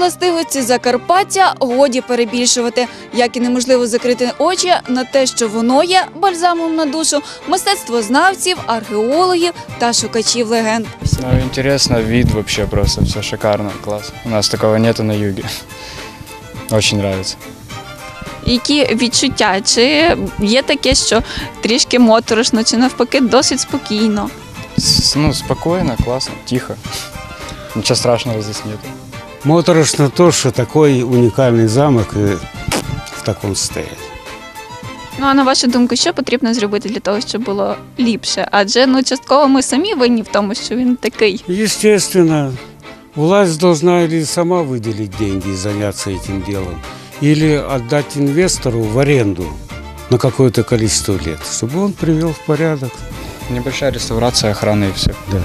властивості Закарпаття годі перебільшувати, як і неможливо закрити очі на те, що воно є бальзамом на душу мистецтвознавців, археологів та шукачів легенд. Ну, интересно, вид вообще просто, все шикарно, класс. У нас такого нету на юге. Очень нравится. Які відчуття? Чи є таке, що трішки моторошно, чи навпаки досить спокійно? С- ну, спокойно, классно, тихо. Ничего страшного здесь нету. Моторошно то, что такой уникальный замок э, в таком состоянии. Ну а на вашу думку, що потрібно зробити для того, щоб було ліпше? Адже ну частково ми самі винні в тому, що він такий. Естественно, власть должна или сама выделить деньги и заняться этим делом, или отдать инвестору в аренду на какое-то количество лет, чтобы он привел в порядок. Небольшая реставрация, охрана и все. Да.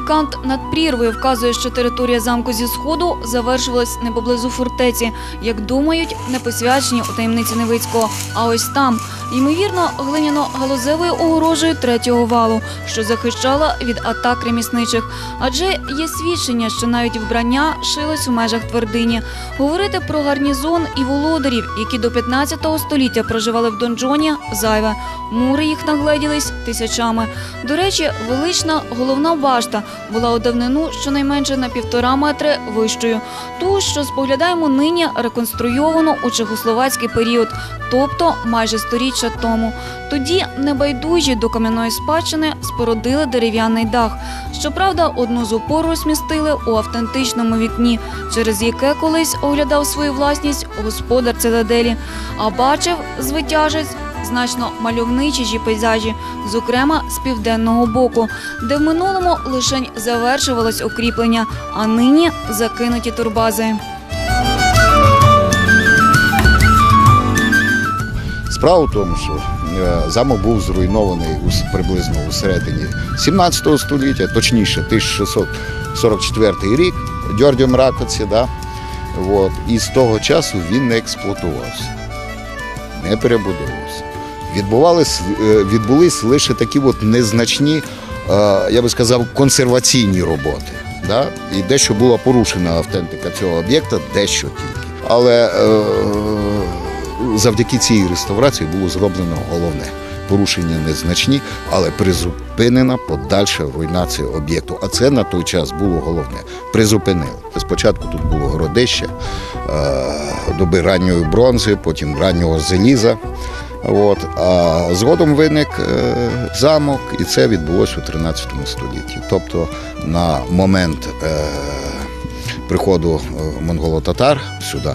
Кант над прірвою вказує, що територія замку зі сходу завершилась не поблизу фортеці, як думають, не посвячені у таємниці Невицького, а ось там, ймовірно, глиняно-галузевою огорожею третього валу, що захищала від атак ремісничих. Адже є свідчення, що навіть вбрання шилось у межах твердині. Говорити про гарнізон і володарів, які до 15 століття проживали в донжоні, зайве. Мури їх нагледілись тисячами. До речі, велична головна башта була у давнину щонайменше на півтора метри вищою. Ту, що споглядаємо нині, реконструйовано у чехословацький період, тобто майже сторіччя тому. Тоді небайдужі до кам'яної спадщини спорудили дерев'яний дах. Щоправда, одну з опор розмістили у автентичному вікні, через яке колись оглядав свою власність господар цитаделі, а бачив звитяжець значно мальовничіші пейзажі, зокрема з південного боку, де в минулому лишень завершувалось укріплення, а нині закинуті турбази. Справа в тому, що е, замок був зруйнований приблизно у середині 17 століття, точніше 1644 рік, Дьордіом Ракоці, да? От. і з того часу він не експлуатувався, не перебудовувався. Відбувались, е, відбулись лише такі от незначні, е, я би сказав, консерваційні роботи. Да? І дещо була порушена автентика цього об'єкта, дещо тільки. Але е, завдяки цій реставрації було зроблено головне. Порушення незначні, але призупинена подальша руйнація об'єкту. А це на той час було головне. Призупинили. Спочатку тут було городище е, доби ранньої бронзи, потім раннього заліза. От. А згодом виник е, замок, і це відбулося у 13 столітті. Тобто на момент е, приходу монголо-татар сюди,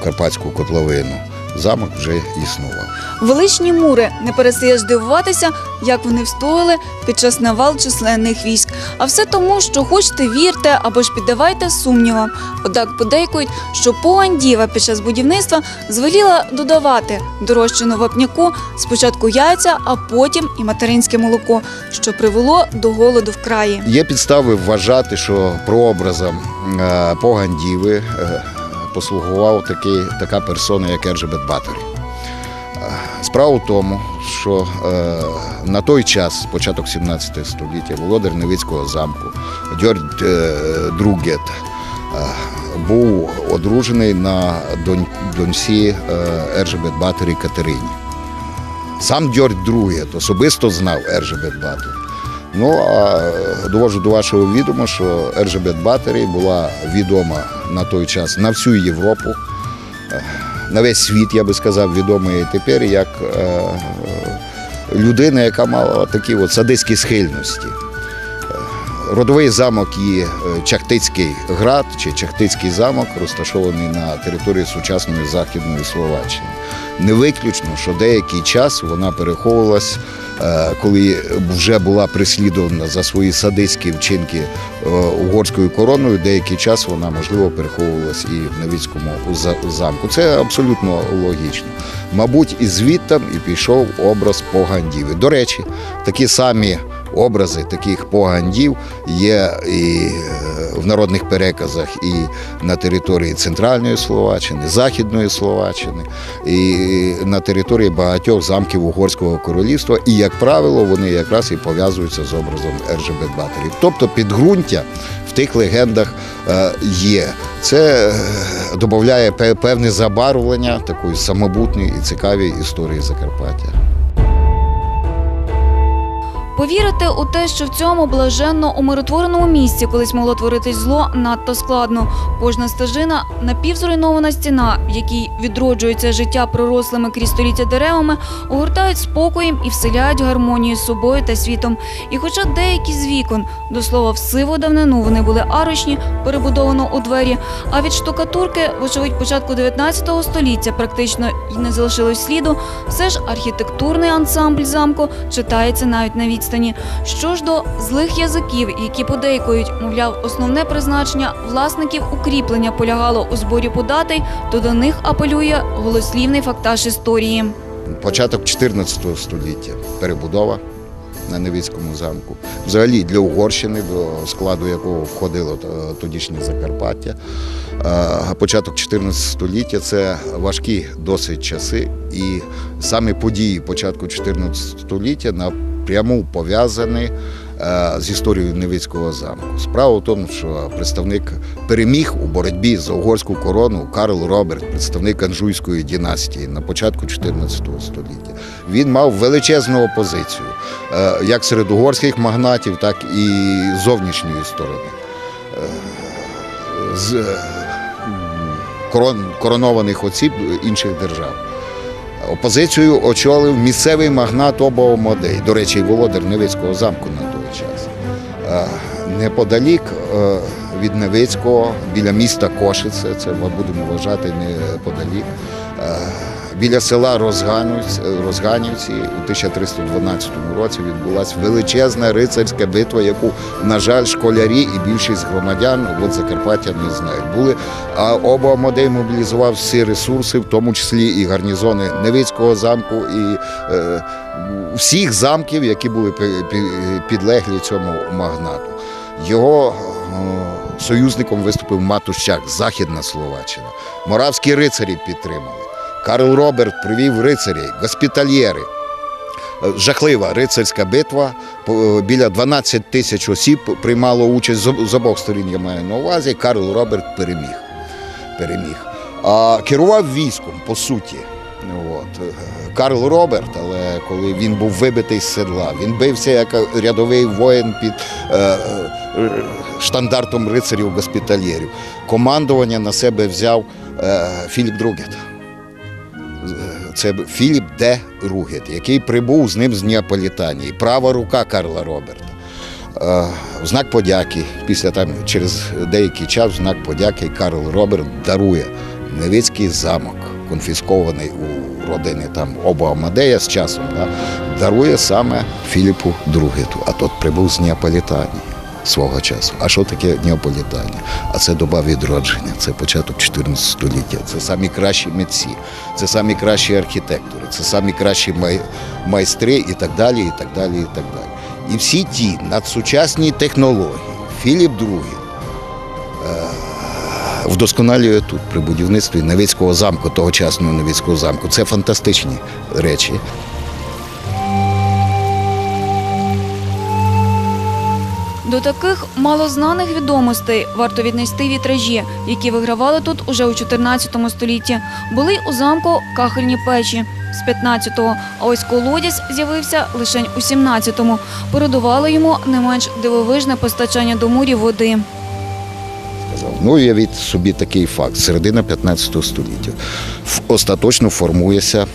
в Карпатську котловину, замок вже існував. Величні мури не перестаєш дивуватися, як вони встояли під час навал численних військ. А все тому, що хочете вірте або ж піддавайте сумнівам. Однак подейкують, що Пуандіва під час будівництва звеліла додавати до розчину вапняку спочатку яйця, а потім і материнське молоко, що привело до голоду в краї. Є підстави вважати, що прообразом е, Погандіви е, послугував такий, така персона, як Ержебет Баторі. Е, Справа в тому, що е, на той час, початок 17 століття, володар Невицького замку Дьорд е, Другет е, був одружений на донь, доньці е, Ержебет Баторі Катерині. Сам Дьорд Другет особисто знав Ержебет Баторі. Ну а е, довожу до вашого відома, що Ержебет Battery була відома на той час на всю Європу, е, на весь світ, я би сказав, відома і тепер як е, людина, яка мала такі от садистські схильності. Родовий замок її е, Чахтицький град чи Чахтицький замок, розташований на території сучасної Західної Словаччини. Не виключно, що деякий час вона переховувалась, е, коли вже була переслідувана за свої садистські вчинки е, угорською короною. Деякий час вона можливо переховувалась і в Новіцькому замку. Це абсолютно логічно. Мабуть, і звідтам і пішов образ погандів. І, До речі, такі самі образи таких погандів є і е, в народних переказах, і на території Центральної Словаччини, Західної Словаччини, і на території багатьох замків Угорського королівства. І, як правило, вони якраз і пов'язуються з образом Ержебет Баторів. Тобто підґрунтя в тих легендах е, є. Це е, додає певне забарвлення такої самобутньої і цікавої історії Закарпаття. Повірити у те, що в цьому блаженно умиротвореному місці колись могло творитись зло, надто складно. Кожна стежина напівзруйнована стіна, в якій відроджується життя пророслими крізь століття деревами, огортають спокоєм і вселяють гармонію з собою та світом. І хоча деякі з вікон, до слова, в сиву давнину вони були арочні, перебудовано у двері, а від штукатурки, вочевидь, початку 19 століття практично й не залишилось сліду, все ж архітектурний ансамбль замку читається навіть на відстані. Що ж до злих язиків, які подейкують, мовляв, основне призначення власників укріплення полягало у зборі податей, то до них апелює голослівний фактаж історії. початок 14 століття перебудова на Невицькому замку. Взагалі для Угорщини, до складу якого входило е, тодішнє Закарпаття. Е, Початок 14 століття це важкі досить часи, і саме події початку 14 століття напряму пов'язані е, з історією Невицького замку. Справа в тому, що представник переміг у боротьбі за угорську корону Карл Роберт, представник Анжуйської династії на початку 14 століття. Він мав величезну опозицію е, як серед угорських магнатів, так і зовнішньої сторони. Е, З коронованих осіб інших держав. Опозицію очолив місцевий магнат Обо Модей, до речі, володар Невицького замку на той час. Е, Неподалік е, від Невицького, біля міста Кошице, це ми будемо вважати неподалік, е, біля села Розганівці, Розганівці у 1312 році відбулася величезна рицарська битва, яку, на жаль, школярі і більшість громадян от Закарпаття не знають. Були, а оба Модей мобілізував всі ресурси, в тому числі і гарнізони Невицького замку, і е, всіх замків, які були підлеглі цьому магнату. Його е, союзником виступив Матущак, Західна Словаччина. Моравські рицарі підтримали. Карл Роберт привів рицарів, госпітальєри. Е, Жахлива рицарська битва. Біля 12 тисяч осіб приймало участь з обох сторін, я маю на увазі. Карл Роберт переміг. переміг. А керував військом, по суті. От. Карл Роберт, але коли він був вибитий з седла, він бився як рядовий воїн під е, е, штандартом рицарів госпітальєрів. Командування на себе взяв е, Філіп Другет. Це Філіп Де Ругет, який прибув з ним з Неаполітанії, права рука Карла Роберта. Е, В знак подяки, після там через деякий час, в знак подяки Карл Роберт дарує Невицький замок, конфіскований у родини там оба Амадея з часом, да, дарує саме Філіпу Другету, а тот прибув з Неаполітанії свого часу. А що таке Неаполітанія? А це доба відродження, це початок 14 століття, це самі кращі митці, це самі кращі архітектори, це самі кращі май- майстри і так далі, і так далі, і так далі. І всі ті надсучасні технології, Філіп II е, вдосконалює тут при будівництві Невицького замку, тогочасного Невицького замку. Це фантастичні речі. До таких малознаних відомостей варто віднести вітражі, які вигравали тут уже у 14 столітті. Були у замку кахельні печі з 15-го, а ось колодязь з'явився лише у 17-му. Передувало йому не менш дивовижне постачання до мурів води. Сказав. Ну, уявіть собі такий факт. Середина 15 століття. Остаточно формується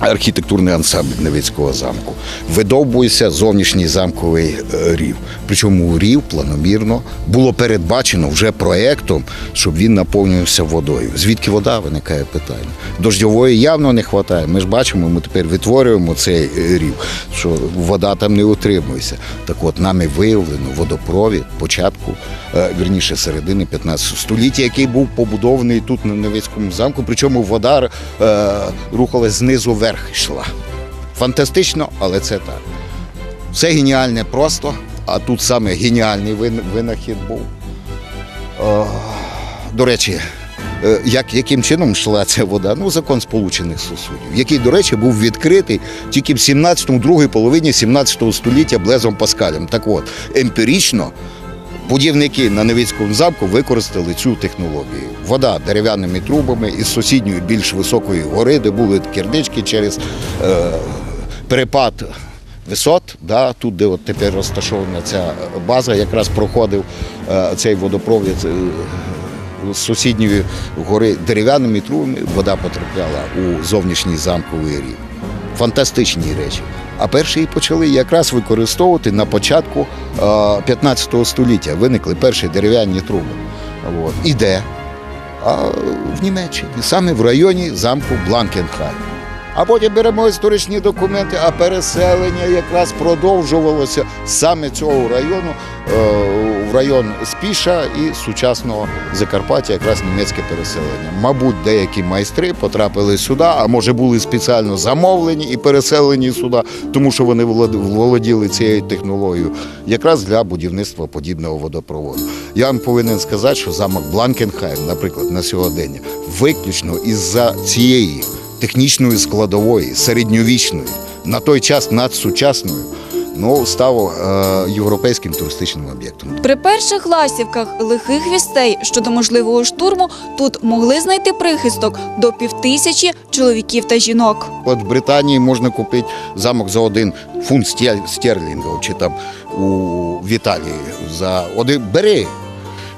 архітектурний ансамбль Невицького замку. Видовбується зовнішній замковий е, рів. Причому рів планомірно було передбачено вже проектом, щоб він наповнювався водою. Звідки вода виникає питання? Дождьової явно не вистачає. Ми ж бачимо, ми тепер витворюємо цей е, рів, що вода там не утримується. Так от нами виявлено водопровід початку, е, вірніше середини 15 століття, який був побудований тут на Невицькому замку. Причому вода рухалась знизу вверх йшла. Фантастично, але це так. Все геніальне просто, а тут саме геніальний винахід був. Е, До речі, е, як, яким чином йшла ця вода? Ну, закон Сполучених Сусудів, який, до речі, був відкритий тільки в 17-му, другій половині 17 століття Блезом Паскалем. Так от, емпірично будівники на Невицькому замку використали цю технологію. Вода дерев'яними трубами із сусідньої більш високої гори, де були кірнички через е, перепад висот. Да, тут, де от тепер розташована ця база, якраз проходив е, цей водопровід. е, з сусідньої гори дерев'яними трубами вода потрапляла у зовнішній замковий рів. Фантастичні речі. А перші її почали якраз використовувати на початку е, 15 століття. Виникли перші дерев'яні труби. От. І де? А в Німеччині, саме в районі замку Бланкенхайм. А потім беремо історичні документи, а переселення якраз продовжувалося саме цього району е, в район Спіша і сучасного Закарпаття, якраз німецьке переселення. Мабуть, деякі майстри потрапили сюди, а може були спеціально замовлені і переселені сюди, тому що вони володіли цією технологією, якраз для будівництва подібного водопроводу. Я вам повинен сказати, що замок Бланкенхайм, наприклад, на сьогодення, виключно із-за цієї технічної складової, середньовічної, на той час надсучасною, ну, став е, європейським туристичним об'єктом. При перших ластівках лихих вістей щодо можливого штурму тут могли знайти прихисток до півтисячі чоловіків та жінок. От в Британії можна купити замок за один фунт стерлінгів, чи там у в Італії за один бери.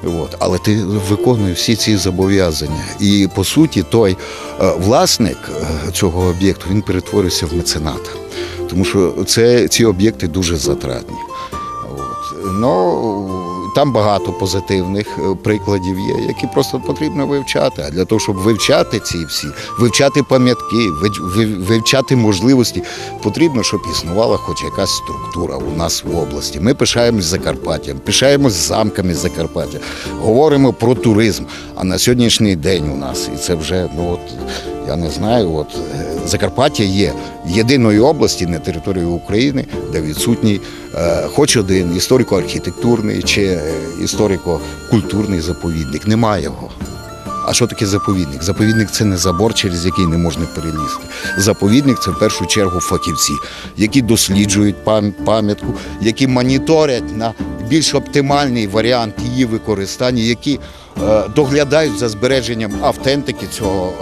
От. Але ти виконуєш всі ці зобов'язання. І по суті, той е, власник е, цього об'єкту він перетворився в мецената. Тому що це, ці об'єкти дуже затратні. От. Ну, там багато позитивних е, прикладів є, які просто потрібно вивчати. А для того, щоб вивчати ці всі, вивчати пам'ятки, вив- вив- вивчати можливості, потрібно, щоб існувала хоч якась структура у нас в області. Ми пишаємось Закарпаттям, пишаємось замками Закарпаття, говоримо про туризм. А на сьогоднішній день у нас, і це вже ну от я не знаю, от е, Закарпаття є єдиною області на території України, де відсутній е, хоч один історико-архітектурний чи е, історико-культурний заповідник. Немає його. А що таке заповідник? Заповідник це не забор, через який не можна перелізти. Заповідник це в першу чергу фахівці, які досліджують пам'ятку, які моніторять на більш оптимальний варіант її використання, які е, доглядають за збереженням автентики цього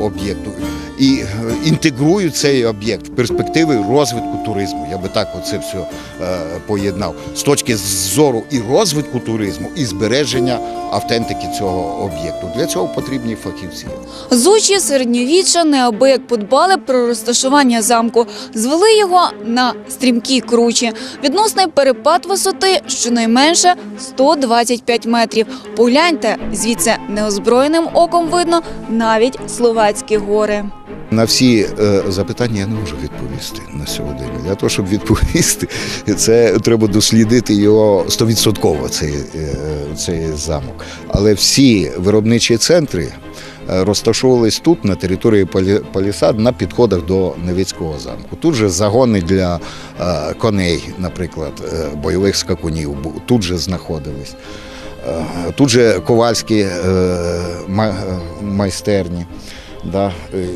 об'єкту і е, інтегрують цей об'єкт в перспективи розвитку туризму. Я би так оце все е, поєднав з точки зору і розвитку туризму, і збереження автентики цього об'єкту. Для цього потрібні фахівці. Зучі середньовіччя неабияк подбали про розташування замку, звели його на стрімкі кручі. Відносний перепад висоти щонайменше 125 метрів. Погляньте, звідси неозброєним оком видно навіть Словацькі гори. На всі е, запитання я не можу відповісти на сьогодні. Для того, щоб відповісти, це треба дослідити його стовідсотково, цей, е, цей замок. Але всі виробничі центри е, розташовувались тут, на території Палі- Палісад, на підходах до Невицького замку. Тут же загони для коней, наприклад, бойових скакунів, тут же знаходились. Тут же ковальські майстерні. Да,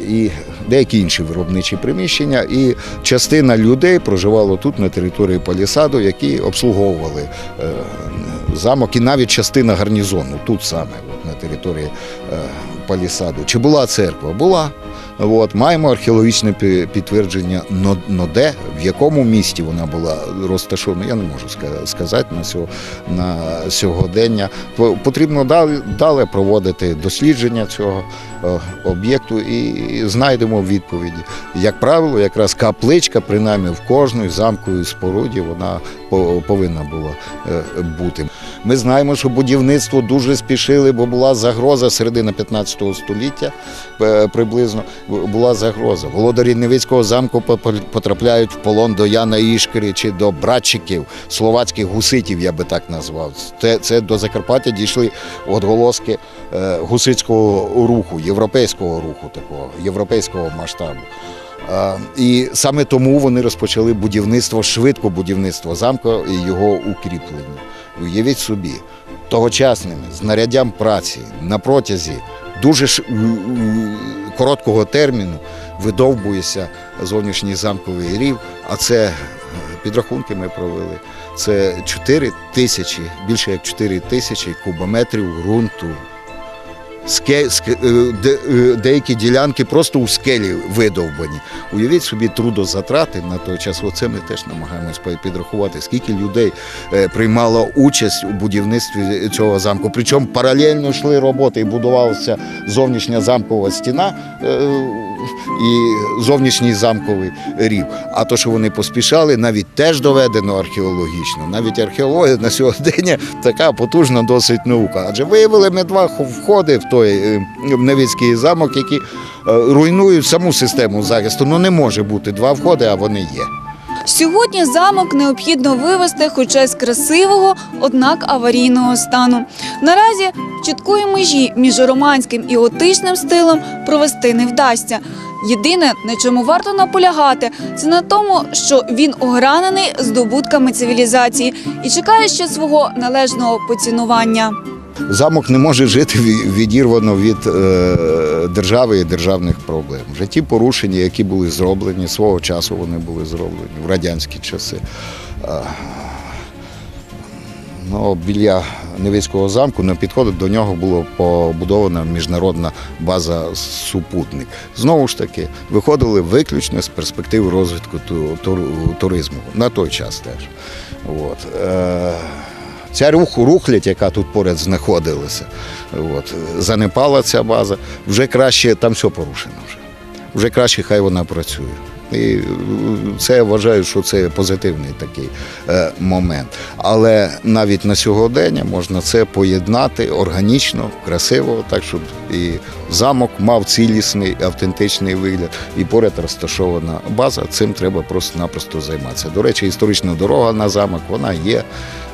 і деякі інші виробничі приміщення. І частина людей проживало тут на території Палісаду, які обслуговували е, замок, і навіть частина гарнізону тут саме, на території е, Палісаду. Чи була церква? Була. От, маємо археологічне підтвердження, но, де, в якому місті вона була розташована, я не можу сказати на, сього, на сьогодення. По- Потрібно далі, далі проводити дослідження цього об'єкту і знайдемо відповіді. Як правило, якраз капличка, принаймні в кожної замковій споруді, вона повинна була е, бути. Ми знаємо, що будівництво дуже спішили, бо була загроза середина 15 століття е, приблизно була загроза. Володарі Невицького замку потрапляють в полон до Яна Ішкери чи до братчиків, словацьких гуситів, я би так назвав. Це, це до Закарпаття дійшли отголоски е, гусицького руху, європейського руху такого, європейського масштабу. І саме тому вони розпочали будівництво, швидко будівництво замку і його укріплення. Уявіть собі, тогочасними знаряддям праці на протязі дуже короткого терміну видовбується зовнішній замковий рів, а це е, підрахунки ми провели. Це 4 тисячі, більше як 4 тисячі кубометрів ґрунту. Ске- е, де- е, деякі ділянки просто у скелі видовбані. Уявіть собі трудозатрати на той час. Оце ми теж намагаємось підрахувати, скільки людей е, приймало участь у будівництві цього замку. Причому паралельно йшли роботи і будувалася зовнішня замкова стіна е, і зовнішній замковий рів. А то, що вони поспішали, навіть теж доведено археологічно. Навіть археологія на сьогодні така потужна досить наука. Адже виявили ми два входи в той е, в Невицький замок, які е, руйнують саму систему захисту. Ну не може бути два входи, а вони є. Сьогодні замок необхідно вивести, хоча з красивого, однак аварійного стану. Наразі чіткої межі між романським і готичним стилем провести не вдасться. Єдине, на чому варто наполягати, це на тому, що він огранений здобутками цивілізації і чекає ще свого належного поцінування. Замок не може жити відірвано від е, держави і державних проблем. Вже ті порушення, які були зроблені, свого часу вони були зроблені в радянські часи. Е, Ну, біля Невицького замку на підходах до нього була побудована міжнародна база супутник. Знову ж таки, виходили виключно з перспектив розвитку туризму на той час теж. От. Ця рух, рухлядь, яка тут поряд знаходилася, от, занепала ця база, вже краще, там все порушено вже. Вже краще хай вона працює. І е, це я вважаю, що це позитивний такий е, момент. Але навіть на сьогодення можна це поєднати органічно, красиво, так щоб і замок мав цілісний, автентичний вигляд, і поряд розташована база. Цим треба просто-напросто займатися. До речі, історична дорога на замок вона є.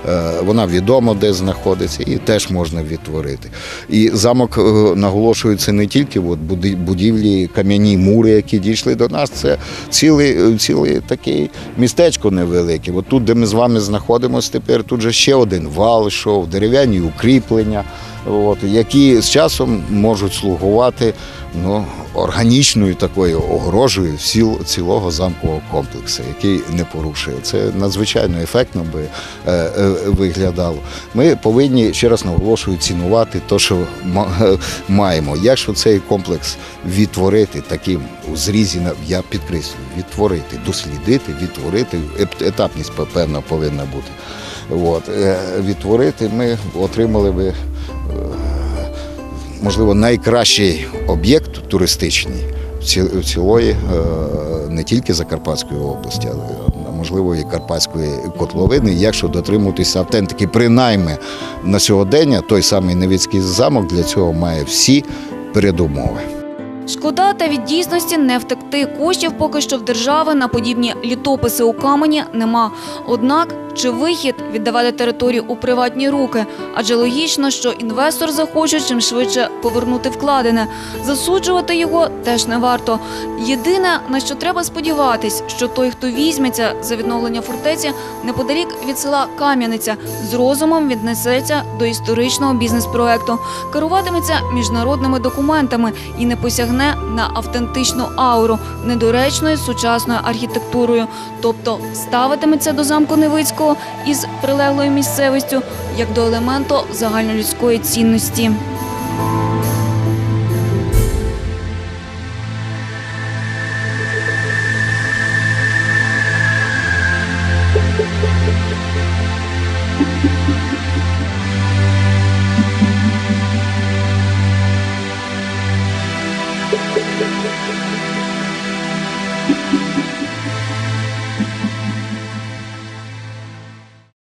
Е, Вона відомо де знаходиться і теж можна відтворити. І замок е, наголошується не тільки от будівлі, кам'яні мури, які дійшли до нас. Це ціле ціле таке містечко невелике. От тут, де ми з вами знаходимося тепер, тут же ще один вал йшов, дерев'яні укріплення, от, які з часом можуть слугувати ну, органічною такою огорожею всіл, цілого замкового комплексу, який не порушує. Це надзвичайно ефектно би е, е, виглядало. Ми повинні ще раз наголошую цінувати те, що е, маємо. Якщо цей комплекс відтворити таким у зрізі, я підкреслюю, відтворити, дослідити, відтворити, етапність певна повинна бути. От, е, відтворити ми отримали би можливо, найкращий об'єкт туристичний цілої е, не тільки Закарпатської області, але а, можливо і Карпатської котловини, якщо дотримуватися автентики, принаймні на сьогодення той самий Невицький замок для цього має всі передумови. Шкода, та від дійсності не втекти. Коштів поки що в держави на подібні літописи у камені нема. Однак, чи вихід віддавати територію у приватні руки? Адже логічно, що інвестор захоче чим швидше повернути вкладене. Засуджувати його теж не варто. Єдине, на що треба сподіватись, що той, хто візьметься за відновлення фортеці, неподалік від села Кам'яниця, з розумом віднесеться до історичного бізнес-проекту, керуватиметься міжнародними документами і не посягне на автентичну ауру недоречною сучасною архітектурою, тобто ставитиметься до замку Невицького із прилеглою місцевістю як до елементу загальнолюдської цінності.